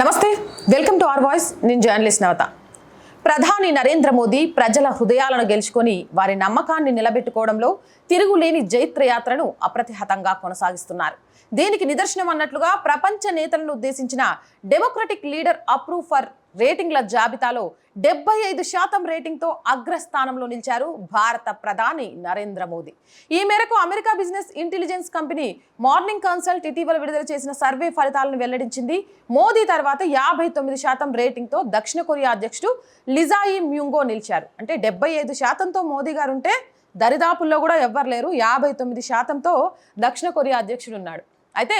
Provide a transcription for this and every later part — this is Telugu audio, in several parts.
నమస్తే వెల్కమ్ టు ఆర్ వాయిస్. నేను జర్నలిస్ట్ నవత. ప్రధాని నరేంద్ర మోదీ ప్రజల హృదయాలను గెలుచుకొని వారి నమ్మకాన్ని నిలబెట్టుకోవడంలో తిరుగులేని జైత్రయాత్రను అప్రతిహతంగా కొనసాగిస్తున్నారు. దీనికి నిదర్శనం అన్నట్లుగా ప్రపంచ నేతలను ఉద్దేశించిన డెమోక్రటిక్ లీడర్ అప్రూవ్ ఫర్ రేటింగ్ల జాబితాలో డెబ్బై ఐదు శాతం రేటింగ్తో అగ్రస్థానంలో నిలిచారు భారత ప్రధాని నరేంద్ర మోదీ. ఈ మేరకు America business intelligence company Morning Consult ఇటీవల విడుదల చేసిన సర్వే ఫలితాలను వెల్లడించింది. మోదీ తర్వాత యాభై తొమ్మిది శాతం రేటింగ్తో దక్షిణ కొరియా అధ్యక్షుడు లిజాయి మ్యూంగో నిలిచారు. అంటే డెబ్బై ఐదు శాతంతో మోదీ గారు ఉంటే దరిదాపుల్లో కూడా ఎవ్వరు లేరు. యాభై తొమ్మిది శాతంతో దక్షిణ కొరియా అధ్యక్షుడు ఉన్నాడు. అయితే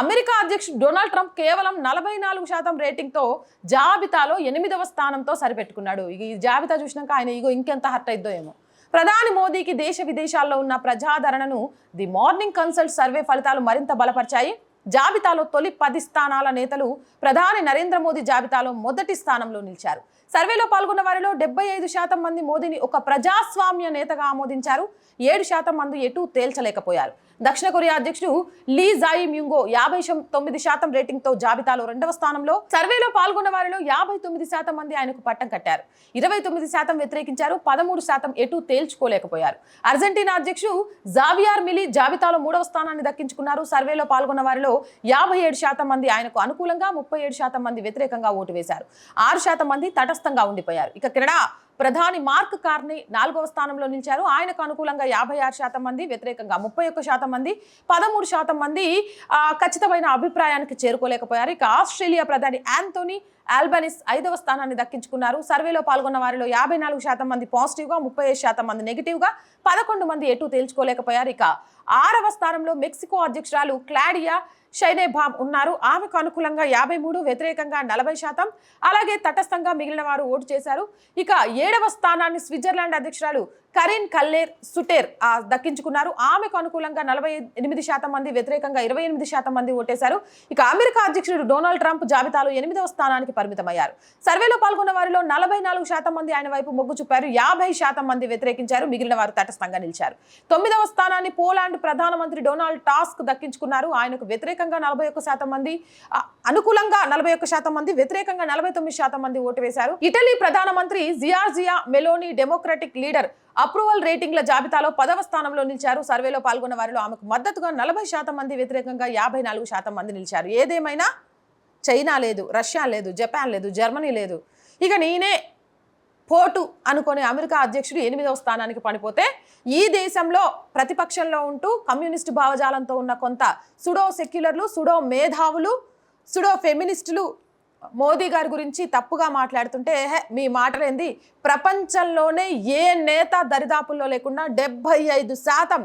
అమెరికా అధ్యక్షుడు డొనాల్డ్ ట్రంప్ కేవలం నలభై నాలుగు శాతం రేటింగ్తో జాబితాలో ఎనిమిదవ స్థానంతో సరిపెట్టుకున్నాడు. ఈ జాబితా చూసినాక ఆయన ఇగో ఇంకెంత హర్ట్ అయిద్దో ఏమో. ప్రధాని మోదీకి దేశ విదేశాల్లో ఉన్న ప్రజాదరణను ది మార్నింగ్ కన్సల్ట్ సర్వే ఫలితాలు మరింత బలపరిచాయి. జాబితాలో తొలి పది స్థానాల నేతలు ప్రధాని నరేంద్ర మోదీ జాబితాలో మొదటి స్థానంలో నిలిచారు. సర్వేలో పాల్గొన్న వారిలో డెబ్బై ఐదు శాతం మంది మోదీని ఒక ప్రజాస్వామ్య నేతగా ఆమోదించారు. ఏడు శాతం మంది ఎటూ తేల్చలేకపోయారు. దక్షిణ కొరియా అధ్యక్షుడు లీ జాయి మ్యూంగో యాభై తొమ్మిది శాతం రేటింగ్తో జాబితాలో రెండవ స్థానంలో సర్వేలో పాల్గొన్న వారిలో యాభై తొమ్మిది శాతం మంది ఆయనకు పట్టం కట్టారు. ఇరవై తొమ్మిది శాతం వ్యతిరేకించారు. పదమూడు శాతం ఎటు తేల్చుకోలేకపోయారు. అర్జెంటీనా అధ్యక్షుడు జావియార్ మిలి జాబితాలో మూడవ స్థానాన్ని దక్కించుకున్నారు. సర్వేలో పాల్గొన్న వారిలో యాభై ఏడు శాతం మంది ఆయనకు అనుకూలంగా ముప్పై ఏడు శాతం మంది వ్యతిరేకంగా ఓటు వేశారు. ఆరు శాతం మంది తటస్థ తటస్థంగా ఉండిపోయారు. ఇక క్రీడా ప్రధాని మార్క్ కార్ని నాలుగవ స్థానంలో నిలిచారు. ఆయనకు అనుకూలంగా యాభై ఆరు శాతం మంది వ్యతిరేకంగా ముప్పై ఒక్క శాతం మంది పదమూడు శాతం మంది ఖచ్చితమైన అభిప్రాయానికి చేరుకోలేకపోయారు. ఇక ఆస్ట్రేలియా ప్రధాని యాంతోనీ ఆల్బనిస్ ఐదవ స్థానాన్ని దక్కించుకున్నారు. సర్వేలో పాల్గొన్న వారిలో యాభై నాలుగు శాతం మంది పాజిటివ్గా ముప్పై ఐదు శాతం మంది నెగిటివ్గా పదకొండు మంది ఎటు తేల్చుకోలేకపోయారు. ఇక ఆరవ స్థానంలో మెక్సికో అధ్యక్షురాలు క్లాడియా షైనేభామ్ ఉన్నారు. ఆమెకు అనుకూలంగా యాభై మూడు వ్యతిరేకంగా నలభై శాతం అలాగే తటస్థంగా మిగిలిన వారు ఓటు చేశారు. ఇక ఏడవ స్థానాన్ని స్విట్జర్లాండ్ అధ్యక్షురాలు కరీన్ కల్లేర్ సుటేర్ ఆ, దక్కించుకున్నారు. ఆమెకు అనుకూలంగా నలభై ఎనిమిది శాతం మంది వ్యతిరేకంగా ఇరవై ఎనిమిది శాతం మంది ఓటేశారు. ఇక అమెరికా అధ్యక్షుడు డొనాల్డ్ ట్రంప్ జాబితాలో ఎనిమిదవ స్థానానికి పరిమితమయ్యారు. సర్వేలో పాల్గొన్న వారిలో నలభై నాలుగు శాతం మంది ఆయన వైపు మొగ్గు చూపారు. యాభై శాతం మంది వ్యతిరేకించారు. మిగిలిన వారు తటస్థంగా నిలిచారు. తొమ్మిదవ స్థానాన్ని పోలాండ్ ప్రధానమంత్రి డొనాల్డ్ టాస్క్ దక్కించుకున్నారు. ఆయనకు వ్యతిరేకంగా నలభై ఒక్క శాతం మంది అనుకూలంగా నలభై ఒక్క శాతం మంది వ్యతిరేకంగా నలభై తొమ్మిది శాతం మంది ఓటు వేశారు. ఇటలీ ప్రధానమంత్రి Giorgia Meloni democratic leader approval రేటింగ్ల జాబితాలో పదవ స్థానంలో నిలిచారు. సర్వేలో పాల్గొన్న వారిలో ఆమెకు మద్దతుగా నలభై శాతం మంది వ్యతిరేకంగా యాభై నాలుగు శాతం మంది నిలిచారు. ఏదేమైనా చైనా లేదు రష్యా లేదు జపాన్ లేదు జర్మనీ లేదు. ఇక నేనే పోటు అనుకునే అమెరికా అధ్యక్షుడు ఎనిమిదవ స్థానానికి పడిపోతే ఈ దేశంలో ప్రతిపక్షంలో ఉంటూ కమ్యూనిస్టు భావజాలంతో ఉన్న కొంత సుడో సెక్యులర్లు సుడో మేధావులు సుడో ఫెమినిస్టులు మోదీ గారి గురించి తప్పుగా మాట్లాడుతుంటే "హే, మీ మాటలేంది ప్రపంచంలోనే ఏ నేత దరిదాపుల్లో లేకుండా డెబ్బై ఐదు శాతం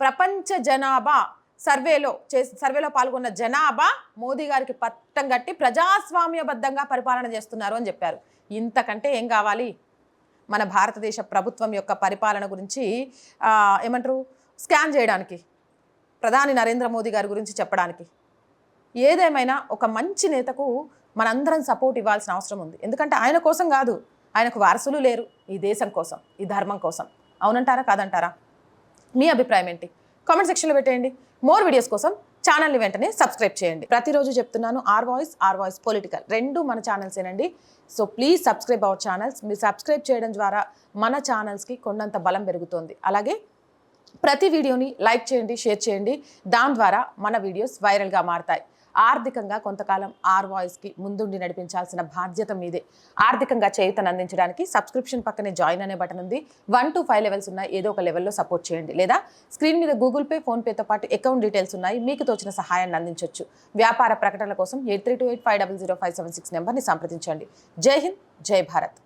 ప్రపంచ జనాభా సర్వేలో చేసి సర్వేలో పాల్గొన్న జనాభా మోదీ గారికి పట్టం కట్టి ప్రజాస్వామ్యబద్ధంగా పరిపాలన చేస్తున్నారు అని చెప్పారు. ఇంతకంటే ఏం కావాలి? మన భారతదేశ ప్రభుత్వం యొక్క పరిపాలన గురించి ఏమంటారు? స్కాన్ చేయడానికి ప్రధాని నరేంద్ర మోదీ గారి గురించి చెప్పడానికి. ఏదేమైనా ఒక మంచి నేతకు మనందరం సపోర్ట్ ఇవ్వాల్సిన అవసరం ఉంది. ఎందుకంటే ఆయన కోసం కాదు ఆయనకు వారసులు లేరు ఈ దేశం కోసం ఈ ధర్మం కోసం. అవునంటారా కాదంటారా? మీ అభిప్రాయం ఏంటి? కామెంట్ సెక్షన్లో పెట్టేయండి. మోర్ వీడియోస్ కోసం ఛానల్ని వెంటనే సబ్స్క్రైబ్ చేయండి. ప్రతిరోజు చెప్తున్నాను R voice R voice political. రెండు మన ఛానల్సేనండి. So please subscribe our channels. మీరు సబ్స్క్రైబ్ చేయడం ద్వారా మన ఛానల్స్కి కొండంత బలం పెరుగుతుంది. అలాగే ప్రతి వీడియోని లైక్ చేయండి షేర్ చేయండి. దాని ద్వారా మన వీడియోస్ వైరల్గా మారతాయి. ఆర్థికంగా కొంతకాలం ఆర్ వాయిస్కి ముందుండి నడిపించాల్సిన బాధ్యత మీదే. ఆర్థికంగా చేయుతను అందించడానికి సబ్స్క్రిప్షన్ పక్కనే జాయిన్ అనే బటన్ ఉంది. వన్ టు ఫైవ్ లెవెల్స్ ఉన్నాయి. ఏదో ఒక లెవెల్లో సపోర్ట్ చేయండి. లేదా స్క్రీన్ మీద గూగుల్ పే ఫోన్పేతో పాటు అకౌంట్ డీటెయిల్స్ ఉన్నాయి. మీకు తోచిన సహాయాన్ని అందించవచ్చు వ్యాపార ప్రకటనల కోసం eight three two eight five double zero five seven six నెంబర్ని సంప్రదించండి. జై హింద్ జై భారత్.